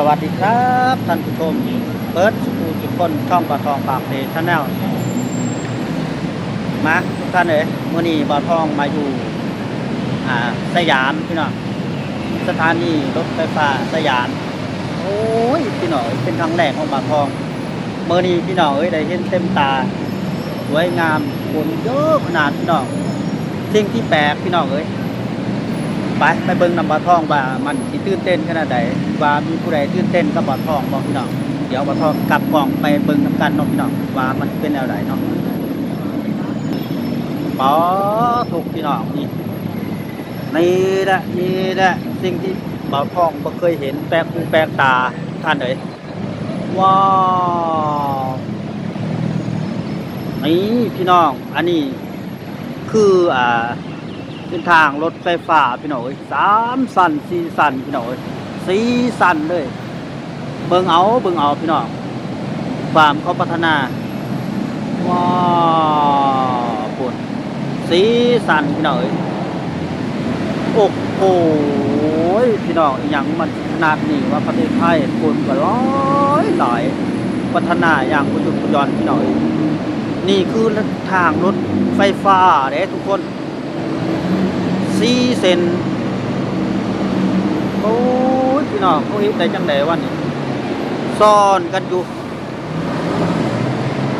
สวัสดีครับท่านผู้ชมเปิดสกูทุกคนช่องปลาทองปากเพชรแนลมาทุกท่านเลยมื่อนี้ปลาทองมาอยู่อ่าสยามพี่น้องสถานีรถไฟฟ้าสยามโอ้ยพี่น้องเป็นครั้งแรกของปลาทองเมื่อนี้พี่น้องเอ้ยได้เห็นเต็มตาสวยงามคนเยอะขนาดพี่น้องสิ่งที่แปลกพี่น้องเอ้ย ไปไปเบิ่งนำปลาทองว่ามันสิตื่นเต้นขนาดใดว่ามีผู้ใดตื่นเต้นกับปลาทองบอกพี่น้องเดี๋ยวปลาทองกลับกล่องไปเบิ่งนำกันเนาะพี่น้องว่ามันเป็นแนวใดเนาะปอถูกพี่น้องนี่นี่แหละนี่แหละสิ่งที่ปลาทองบ่เคยเห็นแปลกหูแปลกตาท่านเอ๋ยว้าวนี่พี่น้อง อันนี้คืออ่า เส้นทางรถไฟฟ้าพี่หน้อยสามสันสี่สันพี่หน้อยสี่สันเลยเบิงเอาเบิงเอาพี่น้องความเขาพัฒนาว้าวปุ่นสี่สันพี่น้องเอ้ยโอ้โหพี่น้องอย่างมันขนาดนี้ว่าประเทศไทยคนก็ร้อยหลายพัฒนาอย่างกุยุกกุยอนพี่น้องเอ้ยนี่คือทางรถไฟฟ้าเด้ทุกคน สี่เซนโอ้ยพี่น้องเขาเฮ็ดได้จังไดวะนี่ซ่อนกันอยู่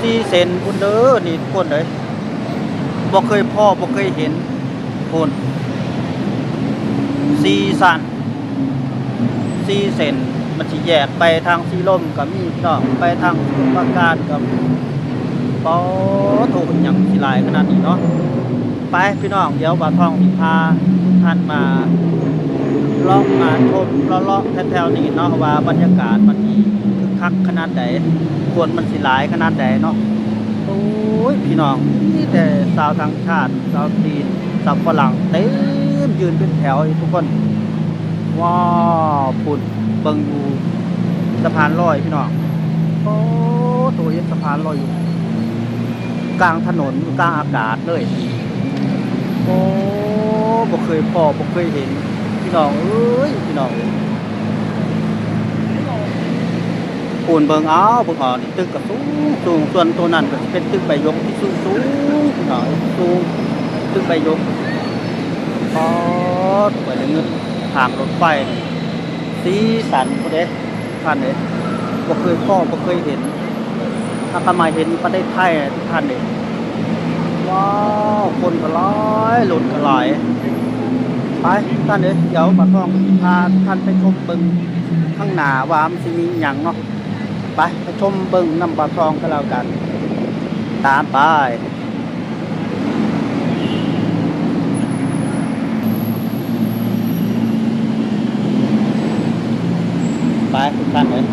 สี่เซนพุ่นเด้อนี่ทุกคนเลยบ่เคยพ่อบ่เคยเห็นพุ่นสี่สันสี่เซนมันสิแยกไปทางสีลมก็มีพี่น้องไปทางสุปราการก็ปอโถหยังสิหลายขนาดนี้เนาะ ไปพี่น้องเดี๋ยวบาทองสิพาทุกท่านมาลาะมาชมเลาะๆแถวๆนี้เนาะว่าบรรยากาศมันีคึกคักขนาดใดควรมันสิหลายขนาดใดเนาะโอ้ยพี่น้องนี่แต่สาวต่างชาติสาวจีนสาวฝรั่งเต็มยืนเป็นแถวทุกคนว้าวปุ่นเบิงอยู่สะพานลอยพี่น้องโอ้ตัวเห็สะพานลอยอยู่กลางถนนกลางอากาศเลย โอ้บ่เคยพอบ่เคยเห็น พี่น้องเอ้ยพี่น้องปูนเบิงเอาเบิ่งเอานี่ตึกก็สูงสูงส่วนตัวนั้นก็เป็นตึกใบยกที่สูงสูงพี่น้องสูงตึกใบยกพอไปเลยเงินทางรถไฟสีสันพุ่นเด้ท่านเด้บ่เคยพ่อบ่เคยเห็นถ้าทำไมเห็นประเทศไทยทุกท่านเด้ ว้าวคนก็ร้อยหลุดก็หลายไปท่านเอ้ยเดี๋ยวปลาทองพาท่านไปชมเบิงข้างหน้าว่ามันสิมีหยังเนาะไปไปชมเบิงน้ำปลาทองก็แล้วกัน ตามไปไปทุกท่านเลย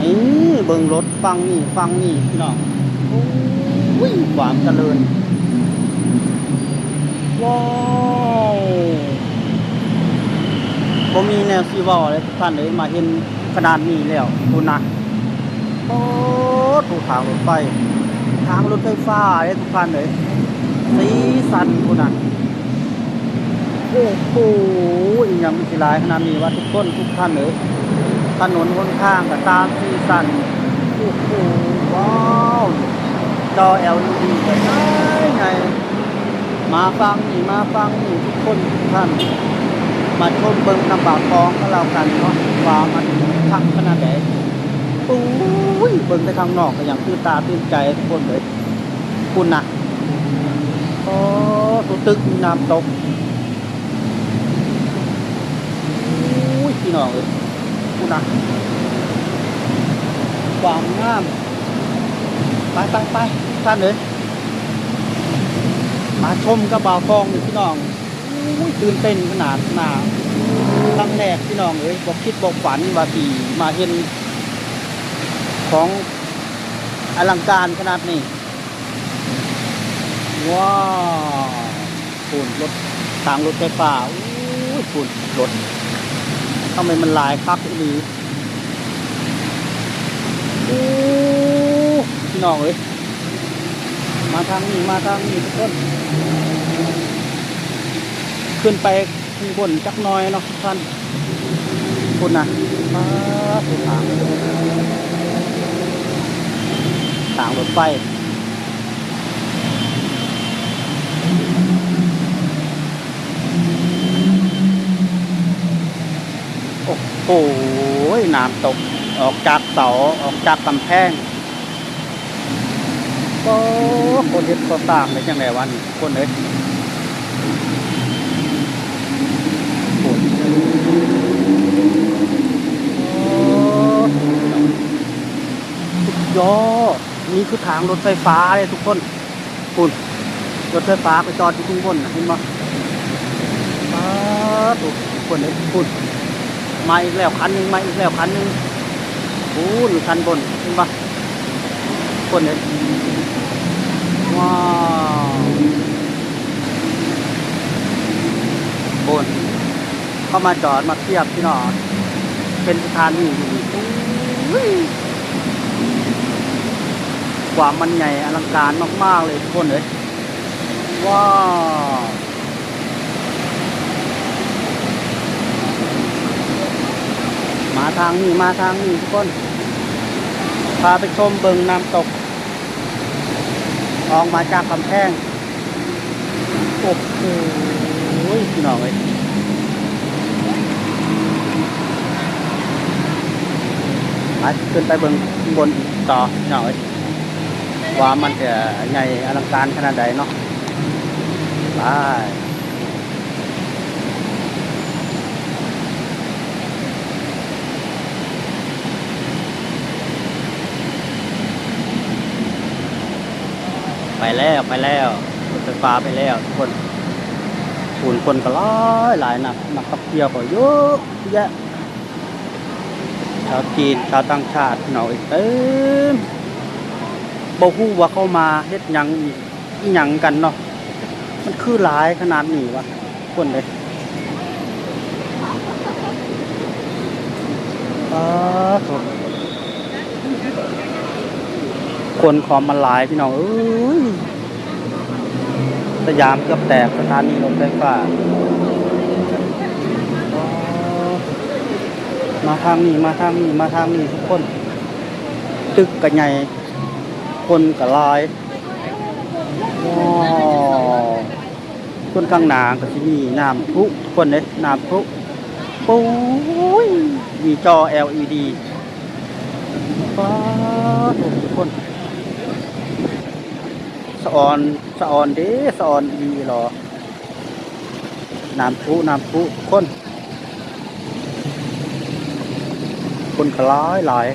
นี่เบิงรถฟังนี่ฟังนี่พี่น้อง โอ้ยความเจริญ ว้าวผมมีแนวซีวอลเลยทุกท่านเลยมาเห็นขนาดนี้แล้วคุณนะโอ้ถูกทางรถไฟทางรถไฟฟ้าเลยทุกท่านเลยสีสันคุณนะโอ้โหอีกอย่างมันสิหลายขนาดนี้ว่าทุกคนทุกท่านเลยถนนคนข้างกับตามสีสันโอ้โหว้าว จอ LED ก็ใช่ไงมาฟังนี่มาฟังนี่ทุกคนทุกท่านมาชมเบิ้งน้ำบากทองก็แล้วกันเนาะว่ามันทักขนาดไหนโอ้ยเบิ้งไปข้างนอกก็อย่างตื่นตาตื่นใจทุกคนเลยคุณนะโอ้ตัวตึกมีน้ำตกโอ้ยพี่น้องเลยคุณนะความงาม ไปไปไปท่านเลยมาชมกระเป๋าทองนี่พี่น้องอุ้ยตื่นเต้นขนาดหนาครั้งแรกพี่น้องเอ้ยบอกคิดบอกฝันว่าสีมาเห็น ของอลังการขนาดนี้ว้าวฝุ่นรถทางรถไฟฟ้าอุ้ยฝุ่นรถทำไมมันหลายคักอีหลีโอ้พี่ น้องเอ้ยมาทางนี้มาทางนี้ทุกคนขึ้นไปข้างบนจักน้อยเนาะทุกท่านคุณนะฟ้าคือทางทางรถไฟโอ้โหน้ำตกออกจากเสาออกจากกำแพง ก็คนเฮ็ดก็ตามเลยจังไงวันคนเอ้ยยอนี่คือทางรถไฟฟ้าเลยทุกคนคุณรถไฟฟ้าไปจอดอยู่ข้างบนนะเห็นไหมป้าดทุกคนเลยคุณมาอีกแล้วคันนึงมาอีกแล้วคันนึงโอ้อยู่คันบนเห็นปะ คนเห็นว้าวบนเข้ามาจอดมาเทียบพี่นองเป็นสถานีอยู่นี่โอ้ยความมันใหญ่อลังการมาก ๆ เลยทุกคนเลยว้าวมาทางนี้มาทางนี้ทุกคน พาไปชมเบิงน้ำตก ออกมาจากกำแพงโอ้โหพี่น้องเอ้ยไปขึ้นไปเบิงข้างบนต่อพี่น้องเอ้ยว่ามันจะใหญ่อลังการขนาดใดเนาะไป แล้วไปแล้วรถไฟฟ้าไปแล้วทุกคนฝุ่นคนก็ร้ายหลายนักนักท่องเที่ยวก็เยอะแยะชาวจีนชาวต่างชาติหน่อยเต็มบ่ฮู้ว่าเข้ามาเฮ็ดหยังอีหยังกันเนาะมันคือหลายขนาดนี้วะคนเลยอ้าวโถ่ คนขอมมันหลายพี่น้องเอ้ยสยามเกือบแตกสถานีรถไฟฟ้า มาทางนี้มาทางนี้มาทางนี้ทุกคน ตึกกระใหญ่คนกระลายว้าวคนข้างหน้าก็ที่นี่น้ำพุทุกคนเลยน้ำพลุโอ้ยมีจอ LED ฟ้าทุกคน ออนสะออนเด้สะออนดีหรอน้ำพุน้ำพุคนคนขลายหลาย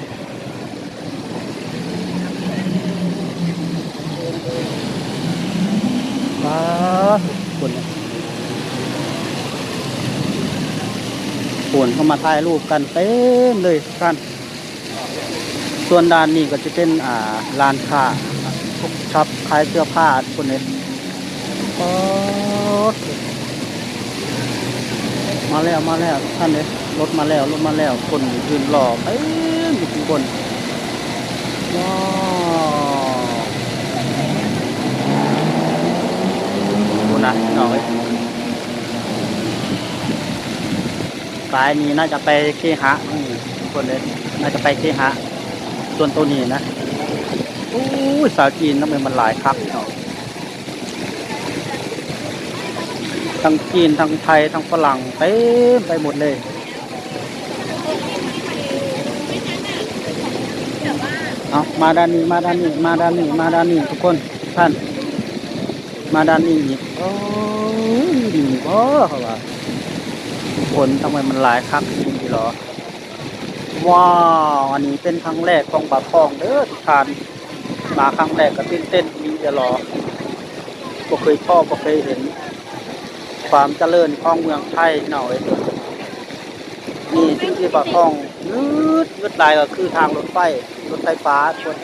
ว้าคนคนเข้ามาถ่ายรูปกันเต็มเลยกัน ส่วนด้านนี้ก็จะเป็นอ่าร้านค้า พวกช็อปขายเสื้อผ้าคนนี้มาแล้วมาแล้วท่านเลยรถมาแล้วรถมาแล้วคนยืนรอเอ้ยอยู่ข้างบนว้าดูนะหน่อยสายนี้น่าจะไปเคหะนี่ทุกคนเลยน่าจะไปเคหะส่วนตัวนี้นะ โอ้ยสาวจีนทำไมมันหลายครับเนาะทั้งจีนทั้งไทยทั้งฝรั่งเต็มไปหมดเลยเอามาด้านนี้มาด้านนี้มาด้านนี้มาด้านนี้ทุกคนท่าน มาด้านนี้อีกโอ้ยดีก็เขาว่าคนทำไมมันหลายครับจริงๆหรอว้าว อันนี้เป็นครั้งแรกของบาทองเด้อทุกท่าน มาครั้งแรกก็ตื่นเต้นดีจะรอบ่เคยพ่อบ่เคยเห็น ความเจริญของเมืองไทยหน่อยนี่สิ่ที่บาทองยืดยืดลายก็คือทางรถไฟรถไฟฟ้าชน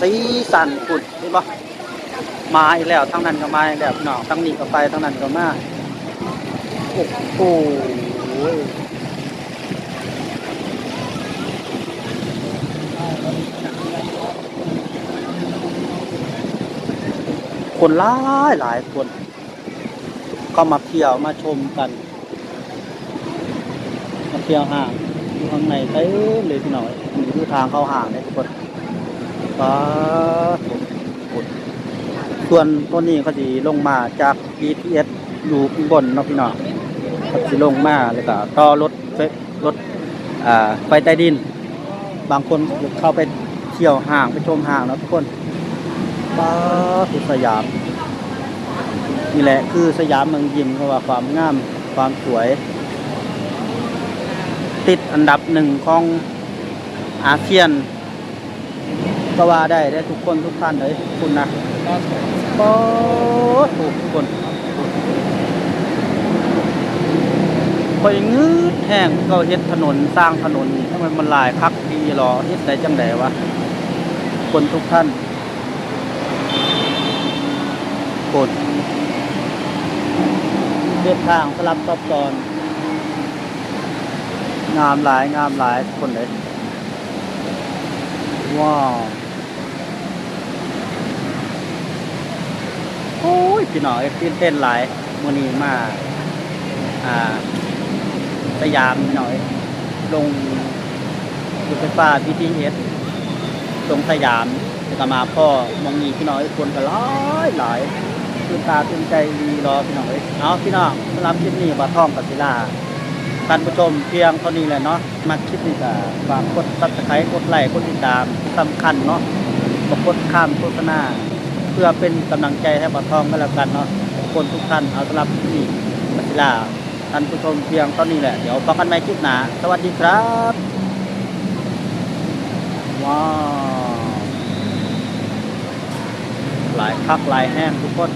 สีสันขุดเห็นปะมาอีกแล้วทั้งนั้นก็มาแล้วพี่น้อทั้งนี้ก็ไปทั้งนั้นก็มาโอ้โห คนหลายหลายคนก็มาเที่ยวมาชมกันมาเที่ยวห้างอยู่ข้างในเต็มเลยพี่น้อยนี่คือทางเข้าห้างเลยทุกคนป้าดส่วนตัวนี้เขาจะลงมาจาก BTS อยู่ข้างบนเนาะพี่น้องเขาจะลงมาแล้วก็ต่อรถไฟรถไฟใต้ดิน บางคนเข้าไปเที่ยวห้างไปชมห้างนะทุกคน ป้าดคือสยาม นี่แหละคือสยามเมืองยิมเพราะว่าความงามความสวย ติดอันดับหนึ่งของอาเซียน ก็ว่าได้ได้ทุกคนทุกท่านเลยคุณนะโอ้ถูกทุกคนคอยงืดแห้งก็เฮ็ดถนนสร้างถนนทำไมมันลายคักดีหรอเฮ็ดได้จังไดวะคนทุกท่าน คนเรียบทางสลับซับซ้อน งามหลายงามหลายคนเลย ว้าว โอ้ย พี่น้องตื่นเต้นหลายมือนี้มา อ่าสยามพี่น้อย ลงรถไฟฟ้า BTS ลงสยามแล้วก็มาพ่อมองนีพี่น้อยคนก็หลายหลาย ตื่นตาตื่นใจดีรอพี่น้องเอ้ยเอาพี่น้องสำหรับคลิปนี้บาท่องกับศิลาท่านผู้ชมเพียงเท่านี้แหละเนาะมาคลิปนี้ก็ฝากกดซับสไครต์กดไลค์กดติดตามสำคัญเนาะก็กดข้ามโฆษณาเพื่อเป็นกำลังใจให้ปะทองก็แล้วกันเนาะทุกคนทุกท่านเอาสำหรับคลิปนี้มัสลาท่านผู้ชมเพียงเท่านี้แหละเดี๋ยวพบกันใหม่คลิปหน้าสวัสดีครับว้าวหลายคักหลายแห้งทุกคน